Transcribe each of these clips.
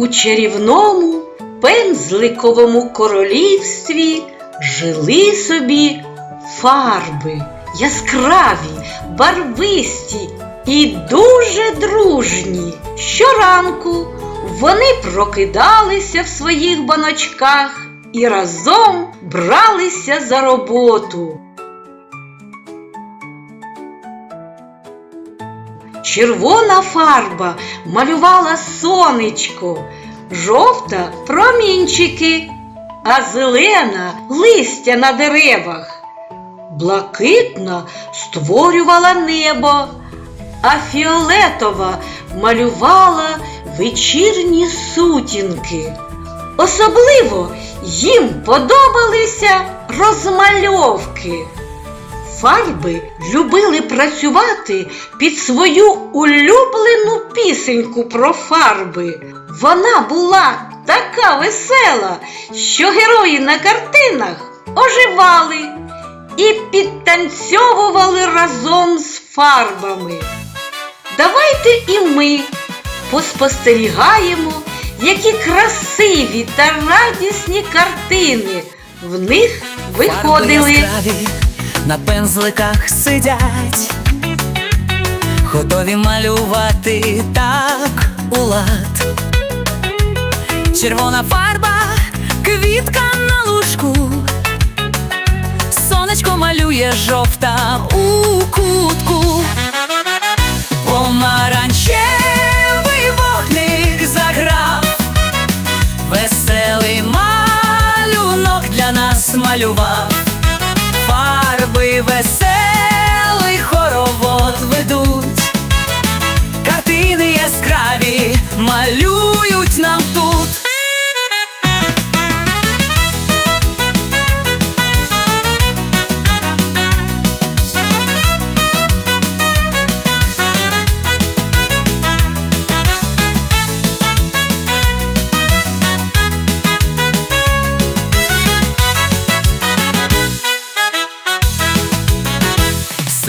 У чарівному пензликовому королівстві жили собі фарби яскраві, барвисті і дуже дружні. Щоранку вони прокидалися в своїх баночках і разом бралися за роботу. Червона фарба малювала сонечко, жовта промінчики, а зелена листя на деревах. Блакитна створювала небо, а фіолетова малювала вечірні сутінки. Особливо їм подобалися розмальовки. Фарби любили працювати під свою улюблену пісеньку про фарби. Вона була така весела, що герої на картинах оживали і підтанцьовували разом з фарбами. Давайте і ми поспостерігаємо, які красиві та радісні картини в них виходили. На пензликах сидять, готові малювати так у лад. Червона фарба, квітка на лужку, сонечко малює жовта у кутку.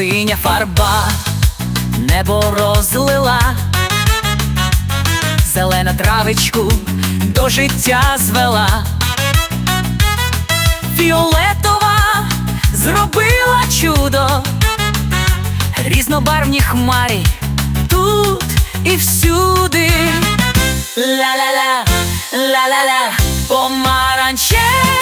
Синя фарба небо розлила, зелена травичку до життя звела, фіолетова зробила чудо, різнобарвні хмарі тут і всюди. Ла-ла-ла, ла-ла-ла, помаранчевий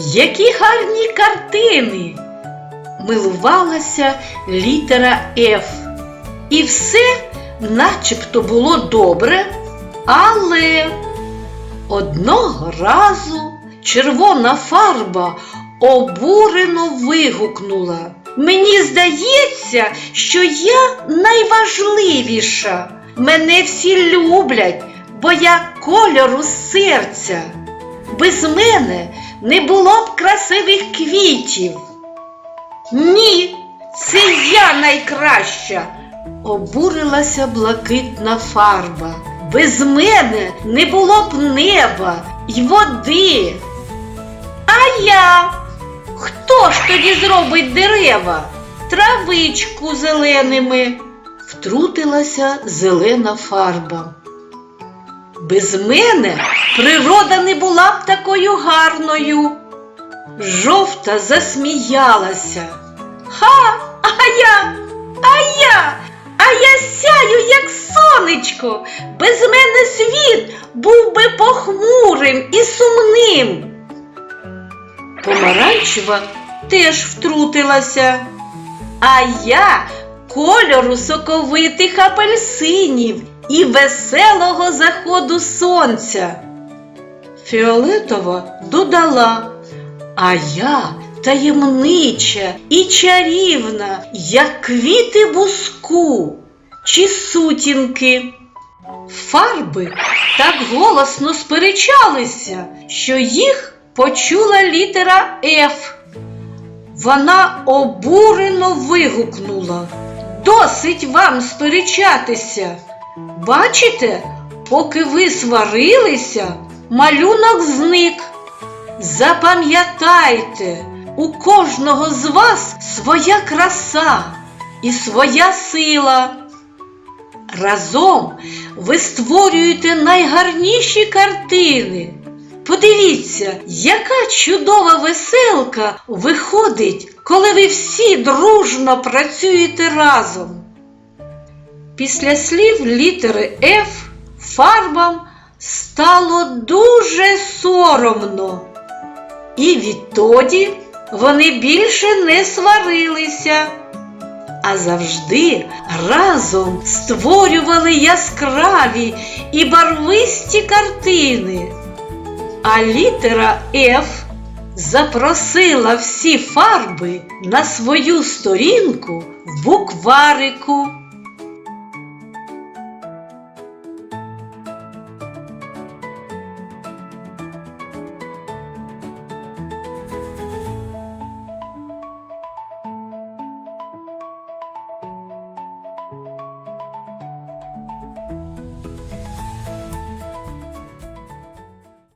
Які гарні картини! Милувалася літера Ф. І все начебто було добре, але одного разу червона фарба обурено вигукнула. Мені здається, що я найважливіша. Мене всі люблять, бо я кольору серця. Без мене не було б красивих квітів. Ні, це я найкраща, обурилася блакитна фарба. Без мене не було б неба й води. А я? Хто ж тоді зробить дерева? Травичку зеленими. Втрутилася зелена фарба. Без мене природа не була б такою гарною. Жовта засміялася. Ха, а я, а я, а я сяю, як сонечко. Без мене світ був би похмурим і сумним. Помаранчева теж втрутилася. А я кольору соковитих апельсинів і веселого заходу сонця. Фіолетова додала, а я таємнича і чарівна, як квіти буску чи сутінки. Фарби так голосно сперечалися, що їх почула літера Ф. Вона обурено вигукнула. Досить вам сперечатися. Бачите, поки ви сварилися, малюнок зник. Запам'ятайте, у кожного з вас своя краса і своя сила. Разом ви створюєте найгарніші картини. Подивіться, яка чудова веселка виходить, коли ви всі дружно працюєте разом. Після слів літери F фарбам стало дуже соромно. І відтоді вони більше не сварилися, а завжди разом створювали яскраві і барвисті картини. А літера F запросила всі фарби на свою сторінку в букварику.